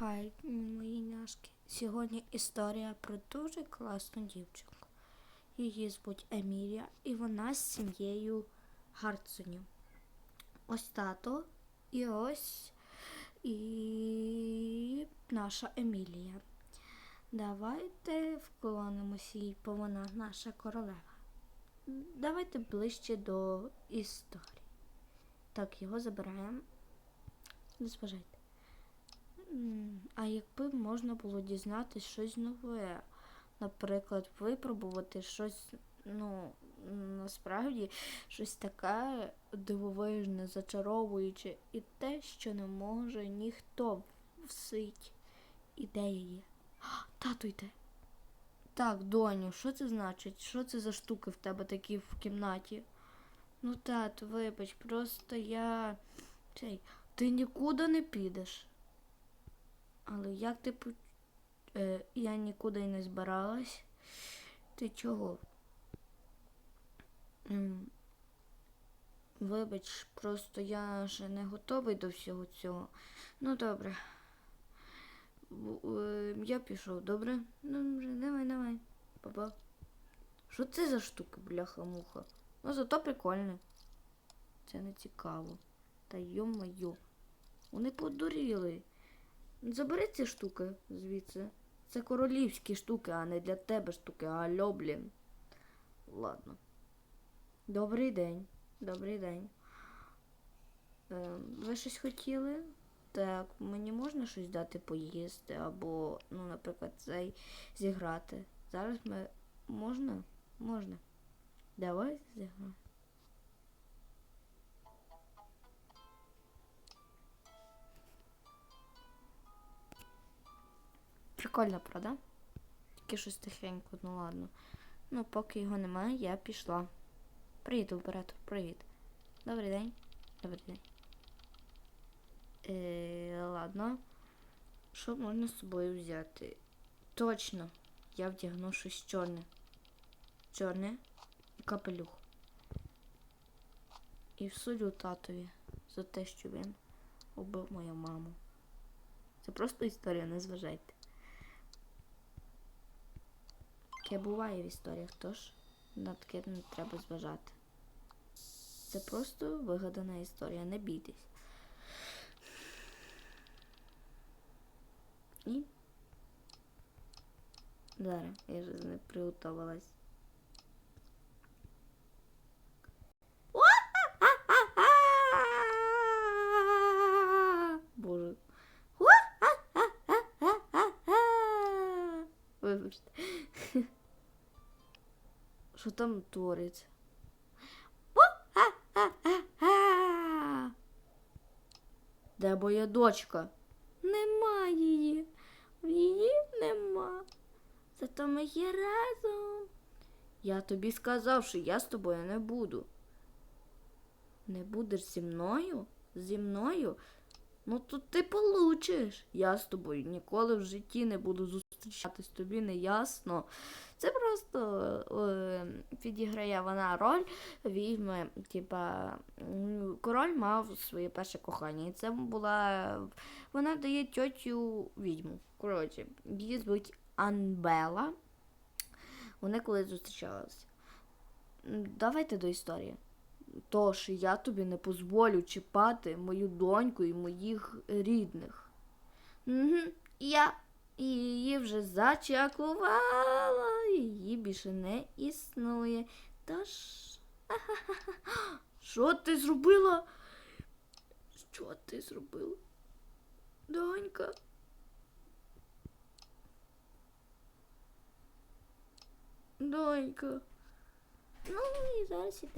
Хай, мої няшки. Сьогодні історія про дуже класну дівчинку. Її звуть Емілія, і вона з сім'єю Гарцонів. Ось тато, і ось і наша Емілія. Давайте вклонимося їй, бо вона наша королева. Давайте ближче до історії. Так, його забираємо. Не зважайте. А якби можна було дізнатися щось нове, наприклад, випробувати щось, ну, насправді, щось таке дивовижне, зачаровуюче, і те, що не може ніхто всить. А, Тато йде. Так, доню, що це значить? Що це за штуки в тебе такі в кімнаті? Ну, тато, вибач, просто я. Цей, ти нікуди не підеш. Але як ти по... е, я нікуди не збиралась. Ти чого? Вибач, просто я ще не готовий до всього цього. Ну добре. Е, Я пішов, добре? Ну, вже давай, давай. Папа. Що це за штука, бляха-муха? Ну зато прикольно. Це не цікаво. Та йо-моє. Вони подуріли. Забери ці штуки звідси. Це королівські штуки, а не для тебе штуки. Алло, блін. Ладно. Добрий день. Добрий день. Е, ви щось хотіли? Так, мені можна щось дати поїсти, або, ну, наприклад, цей зіграти. Зараз ми. Можна? Можна. Давай зіграємо. Прикольно, правда? Тільки щось тихенько, ну ладно. Ну, поки його немає, я пішла. Привіт, оператор, привіт. Добрий день. Добрий день. Е, ладно. Що можна з собою взяти? Точно. Я вдягну щось чорне. Чорне і капелюх. І всудю татові за те, що він убив мою маму. Це просто історія, не зважайте. Таке буває в історіях, тож на таке не треба зважати. Це просто вигадана історія, не бійтесь. І. Зараз, я вже не приготувалась. Боже. Вибачте. Що там твориться? Де моя дочка? Нема її. Її нема. Зато ми є разом. Я тобі сказав, що я з тобою не буду. Не будеш зі мною? Зі мною? Ну то ти получиш. Я з тобою ніколи в житті не буду зустрічатись, тобі не ясно. Це просто е, підіграє вона роль відьми. Типа, король мав своє перше кохання. І це була. Вона дає тьотю відьму. Коротше, її звуть Анбела. Вони колись зустрічалися. Давайте до історії. Тож я тобі не дозволю чіпати мою доньку і моїх рідних. Угу. Я її вже зачакувала, її більше не існує. Тож. Що ти зробила? Що ти зробила? Донька. Донька. Ну і зараз іде.